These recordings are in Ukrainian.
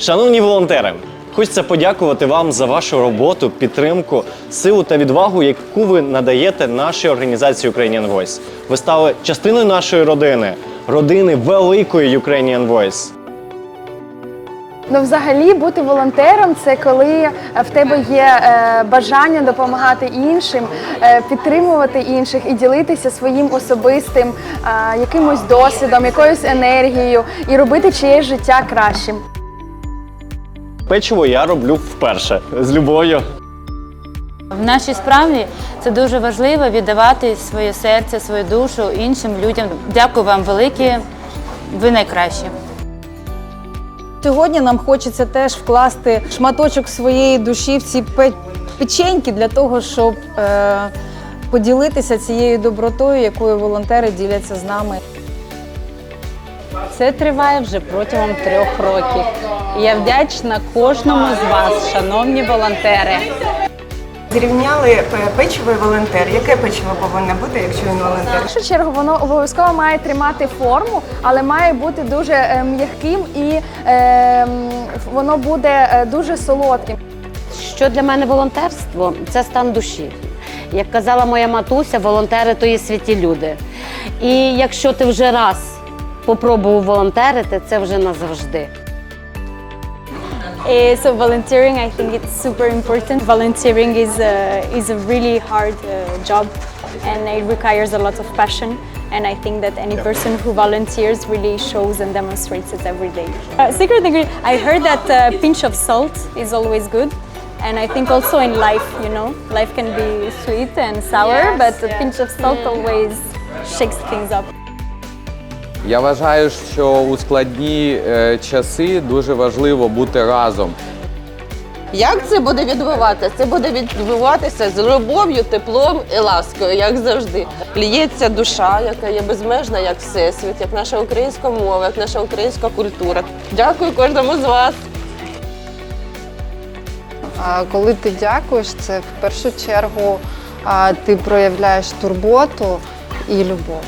Шановні волонтери, хочеться подякувати вам за вашу роботу, підтримку, силу та відвагу, яку ви надаєте нашій організації Ukrainian Voice. Ви стали частиною нашої родини, родини великої Ukrainian Voice. Ну, взагалі, бути волонтером це коли е, в тебе є е, бажання допомагати іншим, е, підтримувати інших і ділитися своїм особистим е, якимось досвідом, якоюсь енергією і робити чиєсь життя кращим. Печиво я роблю вперше з любов'ю. В нашій справі це дуже важливо віддавати своє серце, свою душу іншим людям. Дякую вам велике. Ви найкращі. Сьогодні нам хочеться теж вкласти шматочок своєї душі в ці печеньки для того, щоб е, поділитися цією добротою, якою волонтери діляться з нами. Це триває вже протягом трьох років. І я вдячна кожному з вас, шановні волонтери. Зрівняли е, печиво і волонтер. Яке печиво повинно бути, якщо він волонтер? В першу чергу воно обов'язково має тримати форму, але має бути дуже е, м'яким і е, воно буде е, дуже солодким. Що для мене волонтерство це стан душі. Як казала моя матуся, волонтери то є святі люди. І якщо ти вже раз попробував волонтерити, це вже назавжди. Uh, so volunteering, I think it's super important. Volunteering is a, is a really hard uh, job and it requires a lot of passion. And I think that any person who volunteers really shows and demonstrates it every day. Uh, secret ingredient, I heard that a pinch of salt is always good. And I think also in life, you know, life can be sweet and sour, but a pinch of salt always shakes things up. Я вважаю, що у складні е, часи дуже важливо бути разом. Як це буде відбуватися? Це буде відбуватися з любов'ю, теплом і ласкою, як завжди. Ліється душа, яка є безмежна, як всесвіт, як наша українська мова, як наша українська культура. Дякую кожному з вас. А коли ти дякуєш, це в першу чергу ти проявляєш турботу і любов.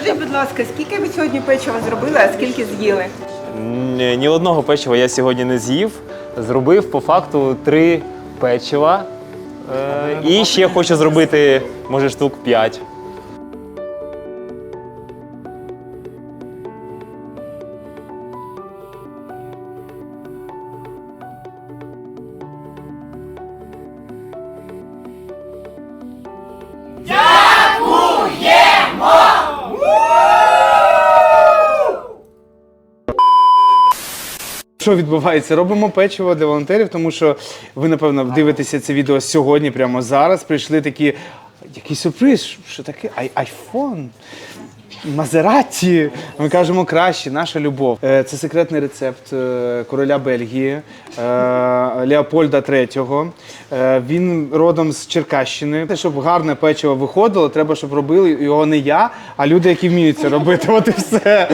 Скажіть, будь ласка, скільки ви сьогодні печива зробили, а скільки з'їли? Ні, ні одного печива я сьогодні не з'їв. Зробив по факту три печива. Е, і ще хочу зробити, може, штук п'ять. Що відбувається? Робимо печиво для волонтерів, тому що ви, напевно, дивитеся це відео сьогодні, прямо зараз. Прийшли такі. Який сюрприз? Що таке? Ай- Айфон? Мазераті. Ми кажемо краще, наша любов. Е, Це секретний рецепт е, короля Бельгії е, Леопольда III. Він родом з Черкащини. Те, Щоб гарне печиво виходило, треба, щоб робили його не я, а люди, які вміють це робити. От і все.